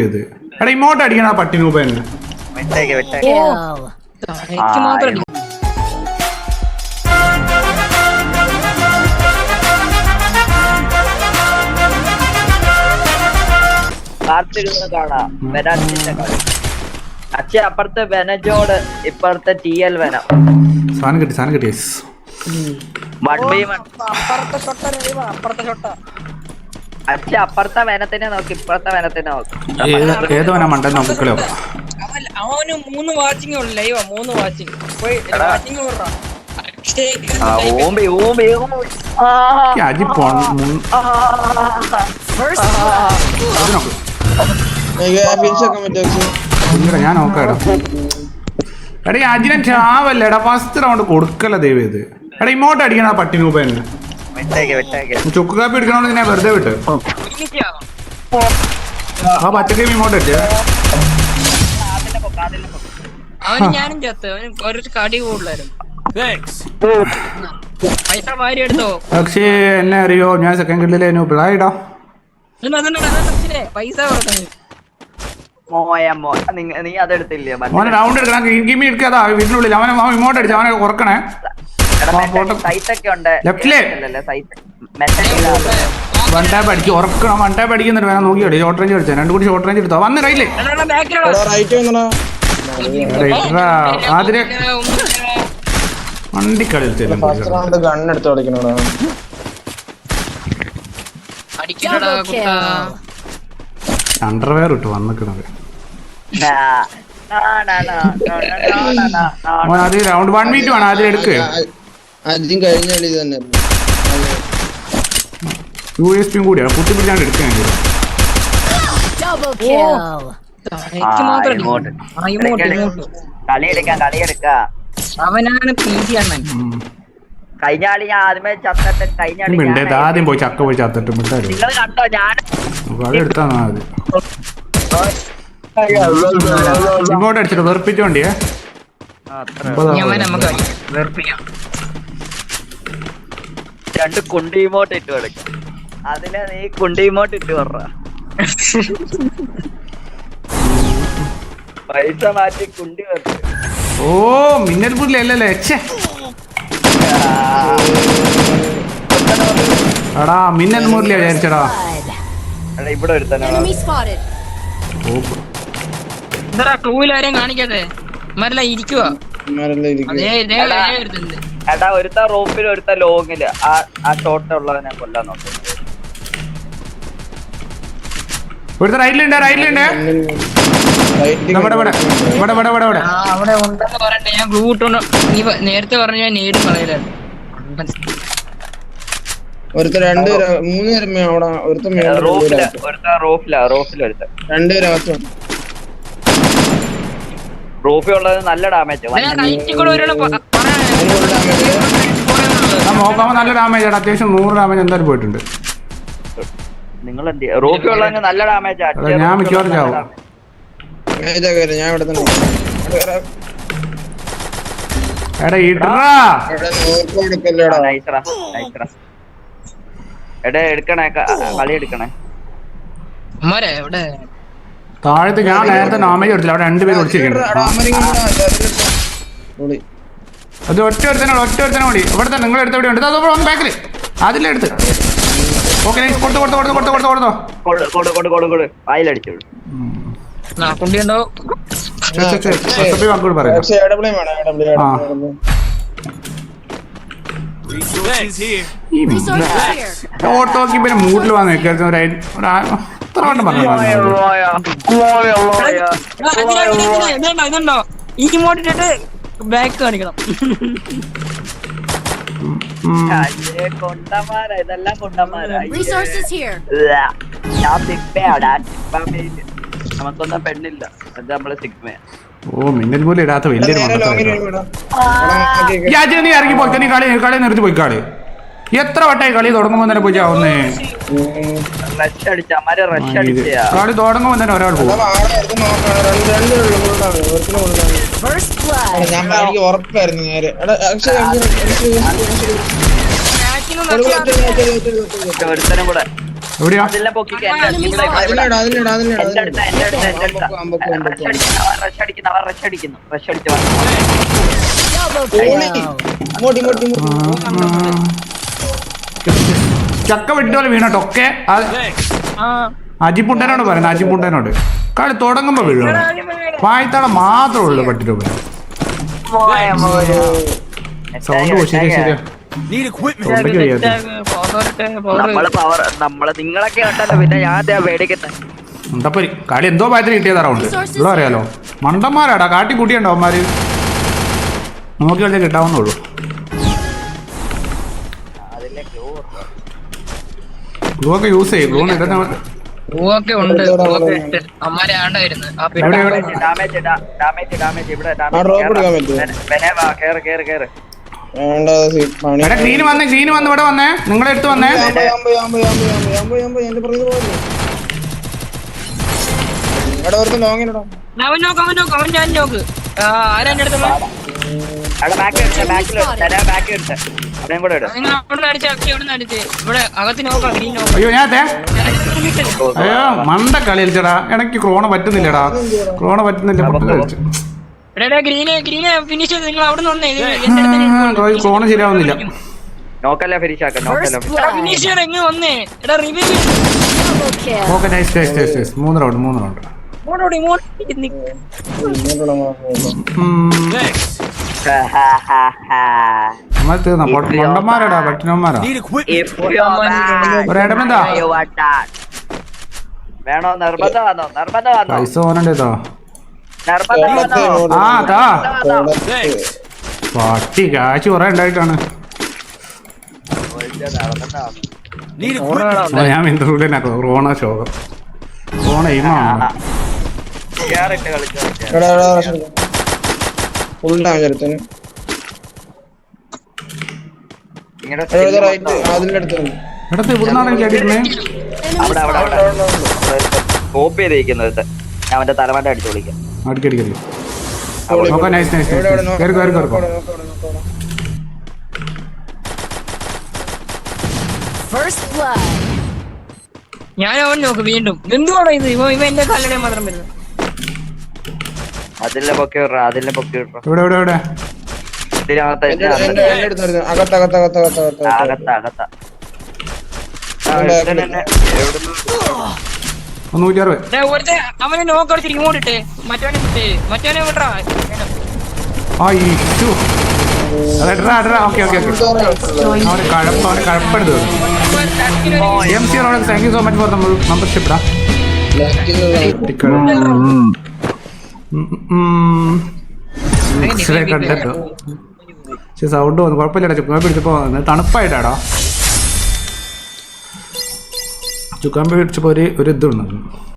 ഇത് എടാ ഇങ്ങോട്ട് അടിക്കണ ആ പട്ടി രൂപ തന്നെ വിട്ടേക്ക് വിട്ടേക്ക്. Kill. എനിക്ക് മാത്രം അടി- കാത്തിരുന്ന് കാണാം. വെനാറ്റിന്റെ കളി. അച്ഛ അപ്പുറത്തെ വെനജോട് ഇപ്പുറത്തെ ടി എൽ വെനം സാധനം കിട്ടി സാധനം കിട്ടി yes. One by one. അപ്പുറത്തെ ഷൊട്ട അപ്പുറത്തെ ഷൊട്ട അച്ഛ അപ്പുറത്തെ വനത്തിനെ നോക്കി ഇപ്പുറത്തെ വനത്തിനെ നോക്കി. ഏത് വനം മണ്ടൻ നോക്കിക്കളോ അവന് മൂന്ന് വാച്ചിങ് ഉള്ളു ലൈവാ മൂന്ന് വാച്ചിങ് പോയി വാച്ചിങ് വിടാം ഞാൻ നോക്കാടാ എടാ. അജിനെ ചാവല്ലേടാ ഫസ്റ്റ് റൗണ്ട് കൊടുക്കല്ല ദൈവം ഇത്. എടാ ഇമോട്ട് അടിക്കണ പട്ടിനൂപ്പ തന്നെ ചുക്ക് കാപ്പി എടുക്കണോണ്ട് ഞാൻ വെറുതെ വിട്ട്. ആ. പച്ചക്കറി ഇങ്ങോട്ട് എത്തിയ. അവന് ഞാനും ചത്ത്. അവന് ഒരു കടി കൂടുതലായിരുന്നു. പൈസ വാരി എടുത്തോ? പക്ഷേ എന്നെ അറിയോ? ഞാൻ സെക്കൻഡ് പിള്ളായിടാ അതാ പറ്റില്ലേ? പൈസ കൊടുക്കുന്നത് മോയ മോ നിങ്ങ- നീ അതെടുത്തില്ലേ അവനെ റൗണ്ട് എടുക്കണം. ഗെയിം എടുക്കാതാ വീട്ടിനുള്ളിൽ. അവനെ അവൻ ഇങ്ങോട്ട് അടിച്ചു അവനെ കുറക്കണേ വൺ ടാപ്പ് അടിക്കും ഉറക്കണം. വൺ ടാപ്പ് അടിക്കുന്നുണ്ട്. വേണം നോക്കി ഷോർട്ട് റേഞ്ച് അടിച്ചാൽ രണ്ടു കൂടി ഷോർട്ട് റേഞ്ച് എടുത്തോ. വന്ന് റൈറ്റില്ലേ ആതിരെ വണ്ടി കളിച്ചെല്ലാം ഗണ്ണെടുത്ത് കളിക്കണോടാ. അണ്ടർവെയർ ഇട്ട് വന്നിക്കണത് അതിൽ റൗണ്ട് വൺ മിനിറ്റ് വേണം. അതിൽ എടുക്കുക അതും. കഴിഞ്ഞ കളി തന്നെ യു എസ് പിയും കൂടിയാണ് പൊട്ടിപ്പിടിച്ചാണ്ട് എടുക്കാൻ ആദ്യം പോയി ചക്ക പോയി ചത്തിട്ട് ഇങ്ങോട്ടടിച്ചിട്ട് വെറുപ്പിച്ചോണ്ടിയേ. രണ്ട് കുണ്ടി ഇമോട്ട് ഇട്ട് കൊടുക്കും. അതിനെ നീ കുണ്ടി ഇമോട്ട് ഇട്ട് പറ പൈസ മാറ്റി കുണ്ടി വെച്ചു ഓ മിന്നൽ പുല്ലല്ലേ എടാ മിന്നൽ മുരളി വിചാരിച്ചടാ. ഇവിടെ ഒരുത്തനാണ്. ക്ലൂവിൽ ആരെയും കാണിക്കാതെ മരല ഇരിക്കുവാ. എടാ ഒരുത്ത റോപ്പിൽ ഒരുത്ത ലോങ്ങിൽ. ആ ആ ഷോട്ട് ഉള്ളവനെ കൊല്ലാൻ നോക്കും. ഒരുത്ത റൈറ്റിലുണ്ട് റൈറ്റിലുണ്ട് അവിടെ ഉണ്ടെന്ന് പറയട്ടെ ഞാൻ ഗ്ലൂ ഇട്ടോണ്ട് നീ നേരത്തെ പറഞ്ഞ ഞാൻ നേരിട്ട് പറയലായിരുന്നു ഒരുത്ത രണ്ട് മൂന്ന് പേരും അവിടെ ഒരുത്ത റോഫില റോഫില റോഫില ഒരുത്ത രണ്ടുപേരും അകത്തുണ്ട് ട്രോഫി ഉള്ളത് നല്ല ഡാമേജ് നോക്കാമോ? നല്ല ഡാമേജ് ആണ്. അത്യാവശ്യം നൂറ് ഡാമേജ് എന്തായാലും പോയിട്ടുണ്ട്. നിങ്ങൾ എന്ത് റോഫി ഉള്ളതിന് നല്ല ഡാമേജ് ഞാൻ മിക്കവാറും ചാവും. ഞാൻ എടാ എടുക്കണേ. കളി എടുക്കണേ. താഴത്ത് ഞാൻ നേരത്തെ ഡാമേജ് എടുത്തില്ല അവിടെ രണ്ടുപേരും പൊളി അത് ഒറ്റ ഒരുത്തനോട് ഒറ്റ ഒരുത്തനെ കൂടി ഇവിടെ തന്നെ നിങ്ങൾ എടുത്ത് എവിടെ ഉണ്ട് അതോ ഒന്ന് ബാക്കിൽ അതിലെടുത്ത് ഓക്കെ കൊടുത്തു കൊടുത്തു കൊടുത്തു കൊടുത്തു കൊടുത്തു കൊടുത്തോ. കൊടു കൊടു കൊടു കൊടു കൊടു. വായിലടിച്ചോളൂ ആ കുണ്ടിയുണ്ടോ വാക്കുകൂടി പറയാം. പക്ഷെ എടബ്ലേ വേണം എടബ്ലേ ആ. ഈ Resources here. ഓട്ടോക്ക് പിന്നെ മൂട്ടിൽ വന്ന് ആ- എത്ര വട്ടം പറഞ്ഞു ഇതുണ്ടോ ഈ ബാക്ക് കാണിക്കണം. കൊണ്ടമാരാ ഇതെല്ലാം കൊണ്ടമാരാ. Resources here. ഞാൻ സിഗ്മയാടാ നമുക്കൊന്നും പെണ്ണില്ല. അത് നമ്മൾ സിഗ്മയാ. ഓ മിന്നൽ പോലെ ഇടാത്ത വലിയൊരു നീ ഇറങ്ങി പോയി. നീ കളി കളി നിർത്തി പോയി കളി. എത്ര വട്ടായി കളി തുടങ്ങുമ്പോ തന്നെ പൂജ ആവുന്നേ? കളി തുടങ്ങുമ്പോ തന്നെ ഒരാൾ പോകും. എവിടെയാ? ചക്ക വെട്ടിട്ട് വീണോട്ടോ ഒക്കെ ആ അജിപ്പുണ്ടനോട് പറയുന്നത് അജിപ്പുണ്ടനോട് കളി തുടങ്ങുമ്പോ വീഴോ വായ്ത്താള മാത്രമേ ഉള്ളൂ പട്ടിട്ട് സൗണ്ട് പേടിക്കുന്നത് കളി എന്തോ പായത്തിന് കിട്ടിയതാ റൗണ്ട് ഉള്ള അറിയാലോ. മണ്ടന്മാരാടാ കാട്ടി കൂട്ടിയുണ്ടോ അവന്മാര്? നോക്കി കളിച്ചാൽ കിട്ടാവുന്നുള്ളൂ ഗ്ലൂ ഒക്കെ യൂസ് ചെയ്യും ഗ്ലൂ ഇടുന്ന പൂവൊക്കെ ഉണ്ട്. പൂവൊക്കെ ഇട്ട് അമ്മാരെ ആണ്ട വരുന്നത് ആ പിന്നെ ഡാമേജ് ഡാമേജ് ഡാമേജ് ഇവിടെ? വെനേവാ കേറ് കേറ് കേർ വേണ്ട സീ- പണി എടാ ഗ്രീന് വന്നേ ഗ്രീന് വന്ന് ഇവിടെ വന്നേ. നിങ്ങളെ അടുത്ത് വന്നേ. അവൻ നോക്ക് അവൻ നോക്ക് അവൻ ഞാൻ നോക്ക്. ആരാ എന്റെ അടുത്തുള്ള അവിടെ ബാക്ക് എടുത്ത ബാക്കിൽ തരാ ബാക്ക് എടുത്ത. അവിടെയും കൂടെ ഇടും. നിങ്ങൾ അവിടെ അടിച്ച അക്ഷയ അവിടെ അടിച്ച്. ഇവിടെ അകത്ത് നോക്കാം ഗ്രീൻ നോക്കാം. അയ്യോ ഞാൻ അയ്യോ മണ്ട കളി കളിച്ചടാ എനിക്ക് ക്രോണ പറ്റുന്നില്ലടാ. ക്രോണ പറ്റുന്നില്ല പൊട്ട് കളിച്ചു. ക്രോണ ശരിയാവുന്നില്ല. നോക്കല്ല ഫിനിഷ് ആക്കാം നോക്കല്ല First blood. ഫിനിഷ് ചെയ്യണം വന്നേ. എടാ review okay nice nice nice nice മൂന്ന് റൗണ്ട് മൂന്ന് റൗണ്ട് ഇങ്ങോട്ടോടി ഇങ്ങോട്ട് നമ്മൾ തീർന്ന പൊണ്ടന്മാരാടാ പട്ടിനന്മാരാ If you are bad, ഒരു ഇടമെന്താ you are done. വേണോ? നിർബന്ധം വന്നോ? നിർബന്ധം വന്നോ? പൈസ വന്നോ? ആ താ? പട്ടി കാശ് കുറെ ഉണ്ടായിട്ടാണ്. ഞാൻ മിന്തൂലിനാ ക്രോണ ശോകം. ക്രോണ എയിമാണ് ഫുൾ ഡാമേജ് എടുത്തു അതിന്റെ അടുത്ത്. ഇടത്ത് അവിടെ അവിടെ അവിടെ. കോപ്പി ചെയ്തിരിക്കുന്നത് ഞാൻ അവന്റെ തലമാറ്റം അടിച്ചു വിളിക്കാം. അടിക്കടിക്കടി നൈസ് നൈസ് കയറി കയറി കയറി. ഞാൻ അവൻ നോക്ക് വീണ്ടും. എന്തുവാണോ ഇത്? ഇവ ഇവ എന്റെ കാലടെ മാത്രം വരുന്നത്. അതിലെ പൊക്കി വിടറ അതിലെ പൊക്കി വിടറ. അകത്ത് അകത്ത് അകത്ത് അകത്ത് അകത്ത് അകത്ത്. അകത്ത അകത്ത. ഇവിടെ മുന്നൂറ്റി അറുപത് ഒരുത്തെ അവനെ ഇങ്ങോട്ട് ഇട്ടേ. മറ്റവനെ വിട്ടേ. മറ്റവനെ വിട്ടറാ അതെടാ ഓക്കെ ഓക്കെ ഓക്കെ. അവന് കഴപ്പ് അവന് കഴപ്പെടുത്ത് M C road thank you so much for നമ്മൾ മെമ്പർഷിപ്പ് ഡാ കണ്ടിട്ടോ. പക്ഷെ സൗണ്ട് വന്നു. കുഴപ്പമില്ലടാ ചുക്കാൻ പിടിച്ചപ്പോ തണുപ്പായിട്ടാടാ. ചുക്കാൻ പിടിച്ചപ്പോ ഒരു ഒരു ഇതുണ്ട്.